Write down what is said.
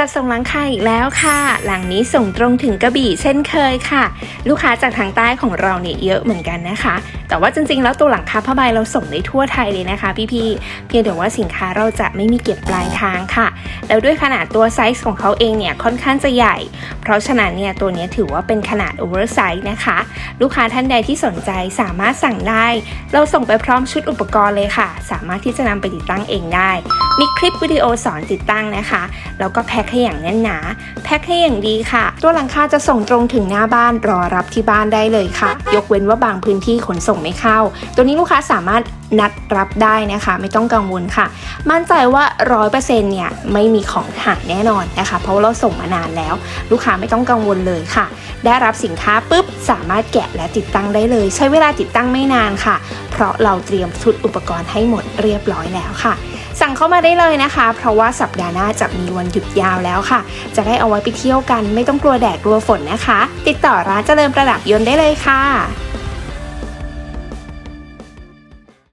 จัดส่งหลังคาอีกแล้วค่ะ หลังนี้ส่งตรงถึงกระบี่เช่นเคยค่ะ ลูกค้าจากทางใต้ของเราเนี่ยเยอะเหมือนกันนะคะ แต่ว่าจริงๆ แล้วตัวหลังคาผ้าใบเราส่งได้ทั่วไทยเลยนะคะ พี่ๆ เพียงแต่ว่าสินค้าเราจะไม่มีเก็บปลายทางค่ะ แล้วด้วยขนาดตัวไซส์ของเขาเองเนี่ยค่อนข้างจะใหญ่ เพราะฉะนั้นเนี่ยตัวนี้ถือว่าเป็นขนาดโอเวอร์ไซส์นะคะ ลูกค้าท่านใดที่สนใจสามารถสั่งได้ เราส่งไปพร้อมชุดอุปกรณ์เลยค่ะ สามารถที่จะนำไปติดตั้งเองได้ มีคลิปวิดีโอสอนติดตั้งนะคะ แล้วก็แพ็คให้อย่างแน่นหนา แพ็คให้อย่างดีค่ะ ตัวหลังคาจะส่งตรงถึงหน้าบ้านรอรับที่บ้านได้เลยค่ะ ยกเว้นว่าบางพื้นที่ขนส่งไม่เข้า ตัวนี้ลูกค้าสามารถนัดรับได้นะคะ ไม่ต้องกังวลค่ะ มั่นใจว่า 100%เนี่ยไม่มีของหายแน่นอนนะคะ เพราะเราส่งมานานแล้ว ลูกค้าไม่ต้องกังวลเลยค่ะ ได้รับสินค้าปุ๊บสามารถแกะและติดตั้งได้เลย ใช้เวลาติดตั้งไม่นานค่ะ เพราะเราเตรียมชุดอุปกรณ์ให้หมดเรียบร้อยแล้วค่ะ สั่งเข้ามาได้เลยนะคะ เพราะว่าสัปดาห์หน้าจะมีวันหยุดยาวแล้วค่ะ จะได้เอาไว้ไปเที่ยวกัน ไม่ต้องกลัวแดดกลัวฝนนะคะ ติดต่อร้านเจริญประดับยนต์ได้เลยค่ะ